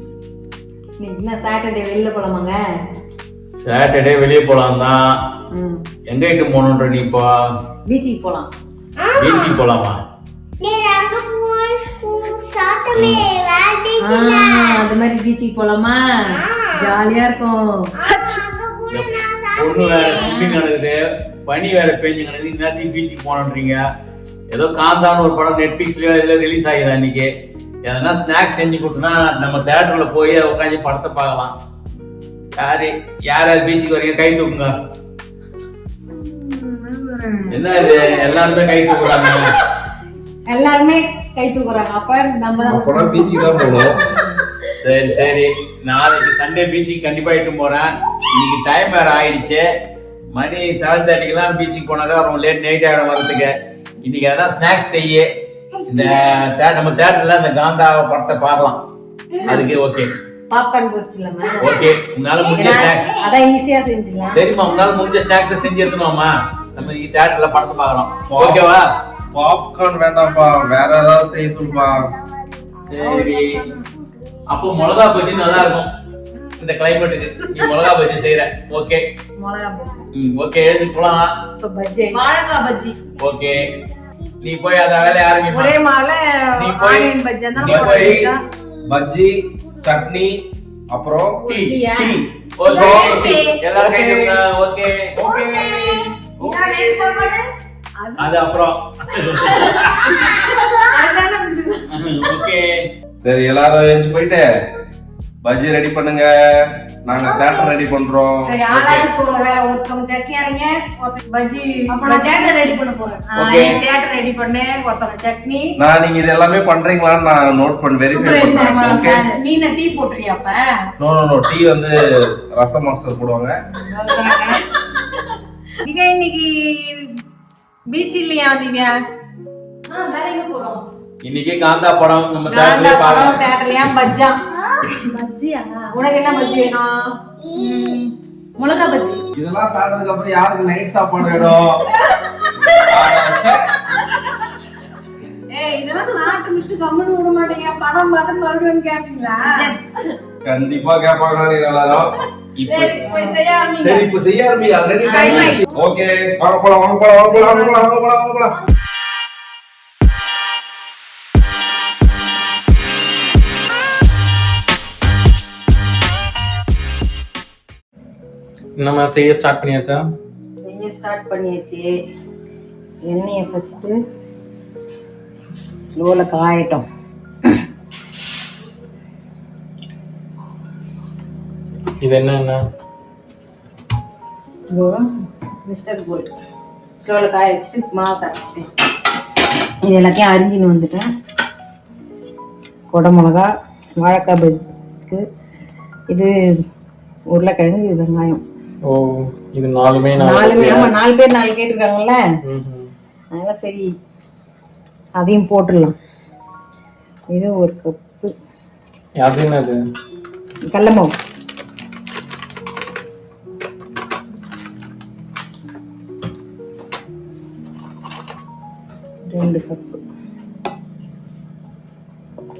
இன்னைக்கு என்ன சாட்டர்டே வெளில போலாமாங்க? சாட்டர்டே வெளியே போலாம் தான் எங்க இட்டு போகணுன்ற நீ இப்போ? பீச்சுக்கு போலாம். பீச்சுக்கு போலாமா? அந்த மாதிரி பீச்சுக்கு போலாமா? ஜாலியா இருக்கும். பொண்ணு வேற ஷூட்டிங் நடக்குது. பனி வேற பெஞ்சு கிடக்குது. இன்னத்தையும் பீச்சுக்கு போனோன்றீங்க ஏதோ காந்தான்னு ஒரு படம் நெட்ஃபிளிக்ஸ்லயோ இதுல ரிலீஸ் ஆகுது அன்னைக்கு எதனா ஸ்நாக்ஸ் செஞ்சு கொடுத்தனா நம்ம தேட்டர்ல போய் உட்காந்து படத்தை பார்க்கலாம். யாரு? யார்? யார் பீச்சுக்கு வரீங்க கை தூக்குங்க. என்ன இது? எல்லாருமே கை தூக்குறாங்க. எல்லாருமே கை தூக்குறாங்க. அப்ப நம்ம தான். பீச்சுக்கு தான் போகணும். சரி சரி. நாளைக்கு சண்டே பீச்சுக்கு கண்டிப்பா இட்டு போறேன் இன்னைக்கு டைம் வேற ஆயிடுச்சு. மணி செவன் தேர்ட்டிக்கெல்லாம் பீச்சுக்கு போனாக்கா ரொம்ப லேட் நைட் ஆகிடும் வரதுக்கு இன்னைக்கு அதான் ஸ்நாக்ஸ் செய்ய. இந்த நம்ம தேட்டர்ல இந்த காந்தா படத்தை பார்க்கலாம். அதுக்கு ஓகே. Popcorn okay. உன்னால முடிஞ்ச ஸ்நாக்ஸ். அதான் ஈஸியா செஞ்சுக்கலாம் சரிம்மா உன்னால முடிஞ்ச ஸ்நாக்ஸ் செஞ்சு எடுத்துனோமா நம்ம தேட்டர்ல படத்தை பார்க்கறோம். ஓகேவா? பாப்கார்ன் வேண்டாம்ப்பா. வேற ஏதாவது செய்ய சொல்லுப்பா. சரி. அப்போ மிளகா பஜ்ஜி நல்லா இருக்கும் இந்த கிளைமேட்டுக்கு நீ மிளகா பஜ்ஜி செய்யற ஓகே. மிளகா பஜ்ஜி. ம் ஓகே. எழுதி போலாம். பஜ்ஜி. பஜ்ஜி. ஓகே. நீ போய் அத வேலையை ஆரம்பிப்பா. ஒரே மாவுல நீ போய்- பஜ்ஜி நீ போய். பஜ்ஜி சட்னி அப்புறம் டீ? Tea okay. ஓகே. எல்லாரும் கை தூக்குங்க ஓகே. ஓகே. சாப்பாடு? அது- அப்புறம். ஓகே. சரி எல்லாரும் எழுந்து போயிட்டு பஜ்ஜி ரெடி பண்ணுங்க. நாங்க தேட்டர் ரெடி பண்றோம். சரி ஆளாளுக்கு ஒரு வேலை ஒருத்தவங்க சட்னி அரைங்க ஒருத்தவங்க பஜ்ஜி தேட்டர் ரெடி பண்ண போறேன். Okay. தேட்டர் ரெடி பண்ணு ஒருத்தவங்க சட்னி. நான் நீங்க இது எல்லாமே பண்றீங்களான்னு நான் நோட் பண்ணி வெரிஃபை பண்றேன். ஓகே நீ என்ன டீ போட்டுறியா அப்ப? நோ நோ நோ டீ வந்து ரசம் மாஸ்டர் போடுவாங்க. திவ்யா இன்னைக்கு பீச் இல்லையா திவ்யா? வேற எங்க போறோம். இன்னைக்கு காந்தா படம் நம்ம படம் பார்க்கலாம் தேட்டர்லயா பஜ்ஜா. பஜ்ஜியா? உனக்கு என்ன பஜ்ஜி வேணும்? மிளகா பஜ்ஜி. இதெல்லாம் சாப்பிட்டதுக்கு அப்புறம் யாருக்கு நைட் சாப்பாடு வேணும். ஏய் இதெல்லாம் சாப்பிட்டு முடிச்சுட்டு கம்முன்னு விட மாட்டீங்க. படம் பார்த்து மறுபடியும் கேப்பீங்களா கண்டிப்பா கேட்பாங்க நீங்க எல்லாரும். இப்போ சரி இப்ப செய்ய ஆரம்பி ஆல்ரெடி Time டைம் ஆயிடுச்சு. ஆயிடுச்சு. ஓகே வாங்க போலாம் வாங்க போலாம் வாங்க போலாம் வாங்க போலாம் வாங்க போலாம். நம்ம செய்ய ஸ்டார்ட் பண்ணியாச்சா? செய்ய ஸ்டார்ட் பண்ணியாச்சு. எண்ணெயை ஃபர்ஸ்ட் ஸ்லோல காயட்டும். இது என்ன என்ன? மிஸ்டர் கோல்ட் ஸ்லோல காய வச்சுட்டு மாவு கரைச்சிட்டேன் இது எல்லாத்தையும் அரிஞ்சின்னு வந்துட்டேன். கொடை மிளகா வாழைக்காய் பஜ்ஜிக்கு இது உருளைக்கிழங்கு இது வெங்காயம். ஓ இது நாலுமே நாலு நாலு ஆமா நாலு பேர் நாலு கேட்டிருக்காங்கல்ல. அதனால சரி அதையும் போட்டுடலாம். இது ஒரு கப்பு. அது என்னது? கடல மாவு ரெண்டு கப்பு.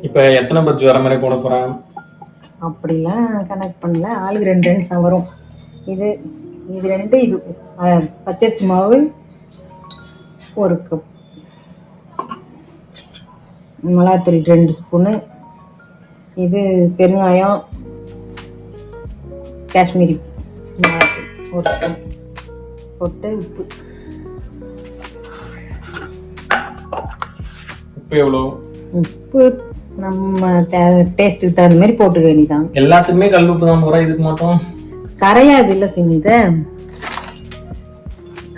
இப்ப எத்தனை பஜ்ஜி வர மாதிரி போட போறேன்? அப்படிலாம் கனெக்ட் பண்ணல. ஆளுக்கு ரெண்டு ரெண்டு வரும். இது இது ரெண்டு இது பச்சரிசி மாவு ஒரு கப் மிளகாத்தூள் ரெண்டு ஸ்பூனு இது பெருங்காயம் காஷ்மீரி மிளகாத்தூள் ஒரு ஸ்பூன் போட்டு உப்பு. உப்பு எவ்வளோ உப்பு நம்ம டேஸ்ட்டுக்கு தகுந்த மாதிரி போட்டுக்க வேண்டியதான் எல்லாத்துக்குமே கல் உப்பு தான் போறேன் இதுக்கு மட்டும். கரையாது இல்ல சினித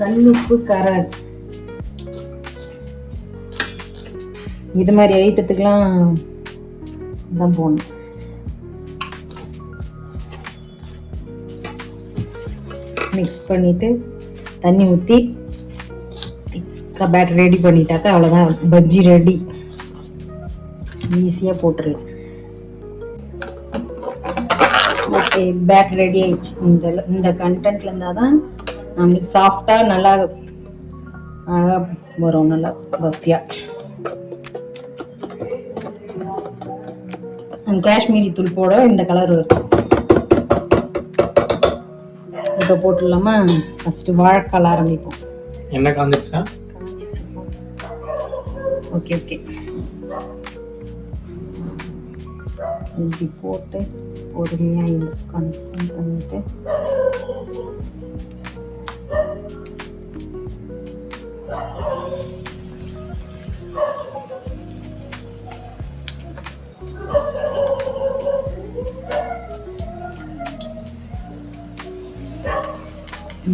கல்லுப்பு கராது இது மாதிரி ஐட்டத்துக்கெல்லாம் தான் போகணும். மிக்ஸ் பண்ணிட்டு தண்ணி ஊற்றி திக்காக பேட்டர் ரெடி பண்ணிட்டாக்கா அவ்வளோதான் பஜ்ஜி ரெடி ஈஸியாக போட்டுடலாம் பேட் ரெடி ஆயிடுச்சு இந்த இந்த கண்டென்ட்ல இருந்தால் தான் நம்மளுக்கு சாஃப்டாக நல்லா அழகா வரும் நல்லா பஃபியாக காஷ்மீரி தூள் போட இந்த கலர் வரும். இப்போ போட்டுடலாமா? ஃபஸ்ட்டு வாழைக்கால் ஆரம்பிப்போம். என்ன காந்துருச்சா ஓகே ஓகே இப்படி போட்டு பொறுமையாக இந்த கன்ஃபார்ம் பண்ணிட்டு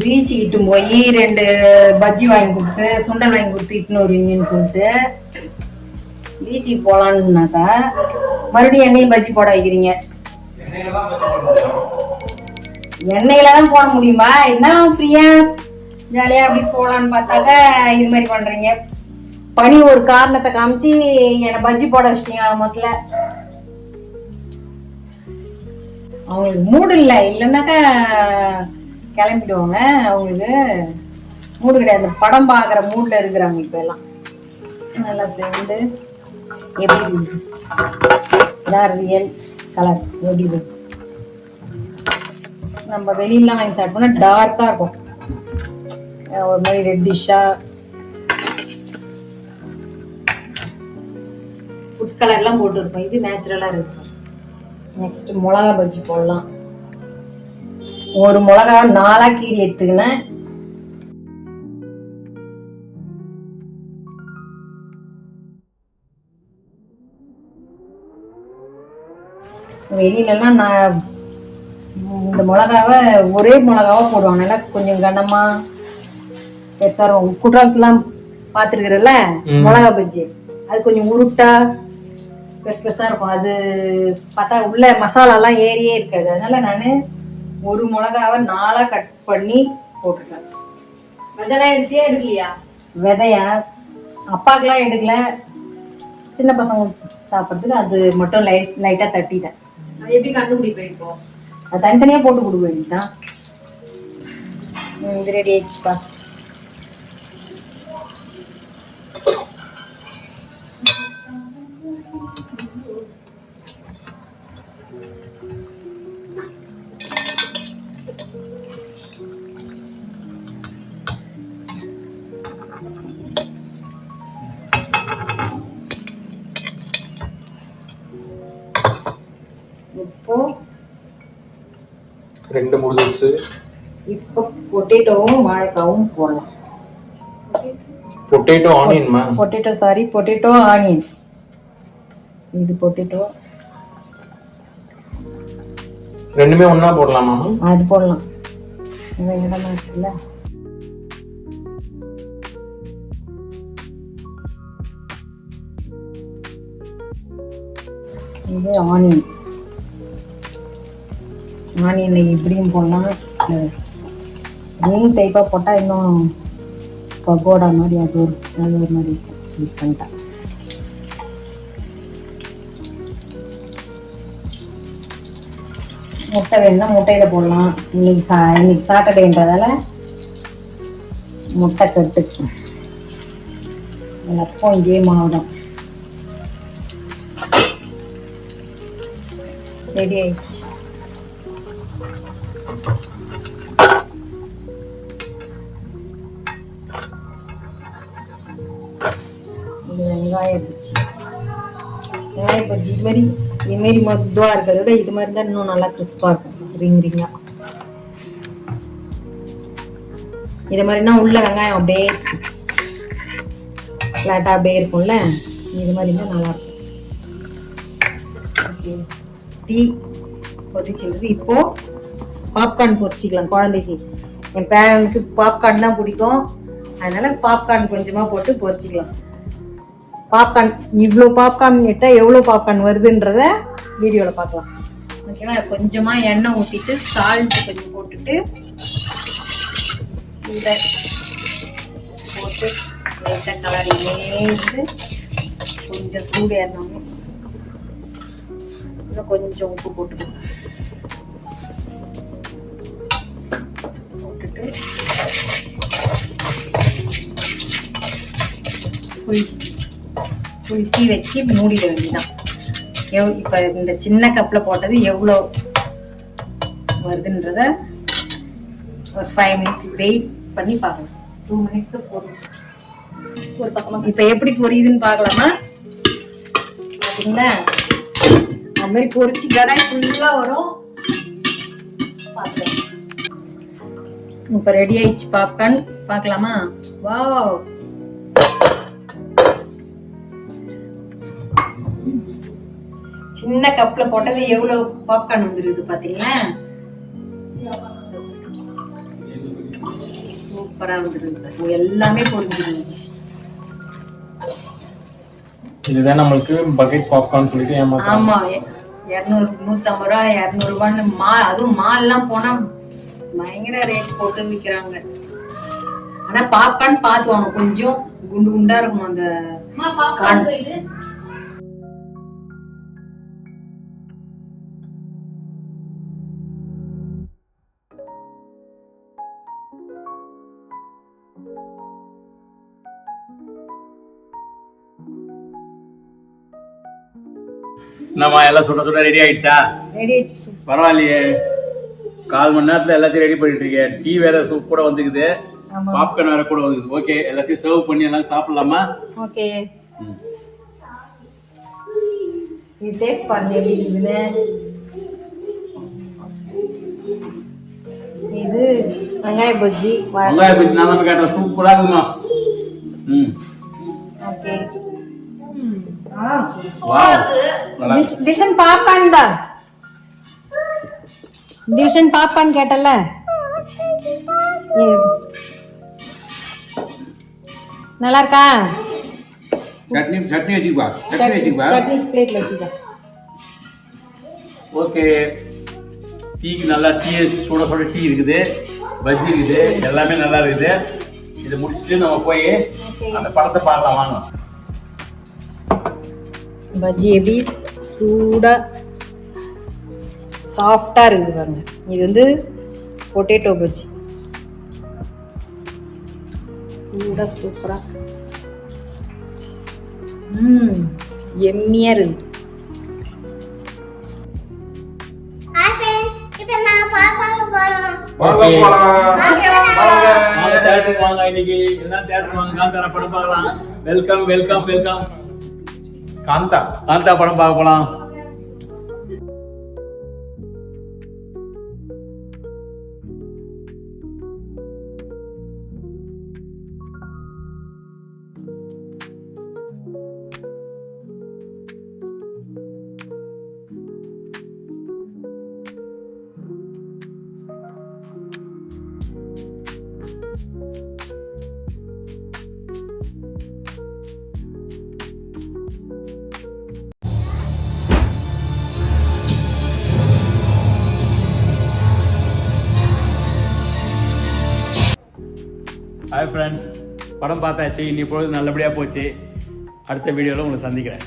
பீச் இட்டும் போய் ரெண்டு பஜ்ஜி வாங்கி கொடுத்து சுண்டல் வாங்கி கொடுத்து இட்டுன்னு வருவீங்கன்னு சொல்லிட்டு பீச்சுக்கு போகலான்னாக்கா மறுபடியும் எங்கேயும் பஜ்ஜி போட வைக்கிறீங்க. எண்ணெயில தான் போட முடியுமா. இருந்தாலும் ஃப்ரீயா ஜாலியா அப்படி போலான்னு பார்த்தாக்க இது மாதிரி பண்றீங்க. பனி ஒரு காரணத்தை காமிச்சு என்னை பஜ்ஜி போட வச்சிட்டீங்க முதல்ல அவங்களுக்கு மூடு இல்லை. இல்லைன்னாக்கா கிளம்பிடுவாங்க. அவங்களுக்கு மூடு கிடையாது. படம் பார்க்குற மூடில் இருக்கிறாங்க இப்போ எல்லாம். நல்லா சேர்ந்து எப்படி இதான் ரியல் கலர் எப்படி நம்ம வெளியிலாம் வாங்கி சாப்பிட்டோம்னா டார்க்காக இருக்கும். ஒரு மாதிரி ரெட்டிஷாக ஃபுட் கலர்லாம் போட்டுருக்கோம் இது நேச்சுரலாக இருக்கு. நெக்ஸ்ட் மிளகா பஜ்ஜி போடலாம். ஒரு மிளகா நாலா கீரி எடுத்துக்கினேன். வெளியிலலாம் நான் இந்த மிளகாவை ஒரே மிளகாவா போடுவாங்க. நல்லா கொஞ்சம் கனமா பெருசா இருக்கும். குற்றாலத்துலாம் பார்த்துருக்குறல்ல? ம். மிளகா பஜ்ஜி. அது கொஞ்சம் உருட்டா பெருசு பெருசா இருக்கும். அது பார்த்தா உள்ள மசாலாலாம் ஏறியே இருக்காது. அதனால நான் ஒரு மிளகாவை நாலா கட் பண்ணி போட்டுருக்கேன் அதெல்லாம் எடுத்தே எடுக்கலையா? விதையா? அப்பாக்கெல்லாம் எடுக்கல. சின்ன பசங்க சாப்பிட்றதுக்கு அது மட்டும் லைட் லைட்டாக தட்டிட்டேன். எப்படி கண்டுபிடிப்பேன் இப்போ? அது தனித்தனியாக போட்டு கொடுக்க இது ரெடி ஆயிடுச்சுப்பா. ரெண்டு முடிஞ்சிருச்சு இப்போ பொட்டேட்டோவும் வாழைக்காவும் போடலாம் பொட்டேட்டோ ஆனியன்மா பொட்டேட்டோ சாரி பொட்டேட்டோ ஆனியன் இது பொட்டேட்டோ ரெண்டுமே ஒண்ணா போடலாமா அது போடலாம். இடமா இருக்குல்ல இது ஆனியன் ஆனியனை இப்படியும் போடலாம்? ரிங் டைப்பாக போட்டால் இன்னும் பகோடா மாதிரி அது ஒரு அது ஒரு மாதிரி இருக்கும் டிஃப்ரெண்ட்டாக முட்டை வேணும்னா முட்டையில போடலாம். இன்னைக்கு சா இன்னைக்கு சாட்டர்டேன்றதால முட்டை கட்டு எல்லாத்துக்கும் இதே மாவட்டம் ரெடி ஆயிடுச்சு. வெங்காய பஜ்ஜி வெங்காய பஜ்ஜி இது மாதிரி இது மாதிரி மொத்தமாக இருக்கிறத விட இது மாதிரி தான் இன்னும் நல்லா கிறிஸ்பாக இருக்கும். ரிங் ரிங்காக இது மாதிரினா உள்ள வெங்காயம் அப்படியே ஃப்ளாட்டாக அப்படியே இருக்கும்ல? இது மாதிரி இருந்தால் நல்லா இருக்கும். ஓகே டீ கொதிச்சிருக்குது இப்போ பாப்கார்ன் பொரிச்சிக்கலாம் குழந்தைக்கு. என் பேரனுக்கு பாப்கார்ன் தான் பிடிக்கும். அதனால பாப்கார்ன் கொஞ்சமாக போட்டு பொரிச்சிக்கலாம். பாப்கார்ன் இவ்வளோ பாப்கார்ன் எடுத்தால் எவ்வளோ பாப்கார்ன் வருதுன்றத வீடியோவில் பார்க்கலாம் ஓகேவா? கொஞ்சமாக எண்ணெய் ஊற்றிட்டு சால்ட் கொஞ்சம் போட்டுட்டு இதை போட்டு லைட்டாக கலரிலே இருந்து கொஞ்சம் சூடு ஏறினோம் இன்னும் கொஞ்சம் உப்பு போட்டுக்கணும். போட்டுட்டு டீ வச்சு மூடிட வேண்டியதான் எவ் இப்போ இந்த சின்ன கப்பில் போட்டது எவ்வளோ வருதுன்றத ஒரு ஃபைவ் மினிட்ஸ் வெயிட் பண்ணி பார்க்கலாம். டூ மினிட்ஸ் போதும். ஒரு பக்கமா இப்போ எப்படி பொரியுதுன்னு பார்க்கலாமா? பார்த்தீங்களா அது மாதிரி பொரிச்சு கடாய் ஃபுல்லா வரும். பார்க்கலாம். இப்போ ரெடி ஆயிடுச்சு பாப்கார்ன் பார்க்கலாமா? வாவ் சின்ன கப்ல போட்டது எவ்வளவு பாப்கார்ன் வந்துருது பாத்தீங்களா? சூப்பரா வந்துருது எல்லாமே பொரிஞ்சிருது இதுதான் நம்மளுக்கு பக்கெட் பாப்கார்ன் சொல்லிட்டு ஏமாத்துறாங்க. ஆமா இருநூறு நூத்தம்பது ரூபா இருநூறு ரூபான்னு மா அதுவும் மால்லாம் போனா பயங்கர ரேட் போட்டு விக்கிறாங்க. ஆனா பாப்கார்ன் பார்த்து வாங்க கொஞ்சம் குண்டு குண்டா இருக்கும் அந்த கார்ன் நம்ம எல்லாம் சுட சுட ரெடி ஆயிடுச்சா? பரவாயில்லையே. கால் மணி நேரத்துல எல்லாத்தையும் ரெடி பண்ணிட்டு இருக்கேன் டீ வேற சூப் கூட வந்துக்குது. பாப்கார்ன் வேற கூட வந்துக்குது. ஓகே எல்லாத்தையும் சர்வ் பண்ணி எல்லாம் சாப்பிடலாமா? ஓகே இது டேஸ்ட் பாருங்க எப்படி இருக்குதுன்னு. இது வெங்காய பஜ்ஜி வெங்காய பச்சி நான் கேட்டேன். சூப்பரா இருக்குமா ம். Okay wow. நல்லா இருக்கு. டிஷன் பாப்பான் தான் டிஷன் பாப்பான் கேட்டல நல்லா இருக்கா சட்னி சட்னி வச்சுக்குவா? சட்னி வச்சுக்குவா? சட்னி பிளேட்ல வச்சுக்கோ. ஓகே. டீக்கு நல்லா டீ சுட சுட டீ இருக்குது. பஜ்ஜி இருக்குது. எல்லாமே நல்லா இருக்குது. இதை முடிச்சுட்டு நம்ம போய் அந்த படத்தை பார்க்கலாம் வாங்க. பஜ்ஜி எப்படி சூடா சாஃப்டா இருக்குது பாருங்க. இது வந்து பொட்டேட்டோ பஜ்ஜி சூடா சூப்பரா ம் எம்மியா இருக்குது. Welcome welcome welcome Kaantha. Kaantha படம் பார்க்க போலாம். ஃப்ரெண்ட்ஸ் படம் பார்த்தாச்சு இன்னி பொழுது நல்லபடியாக போச்சு. அடுத்த வீடியோவில் உங்களை சந்திக்கிறேன்.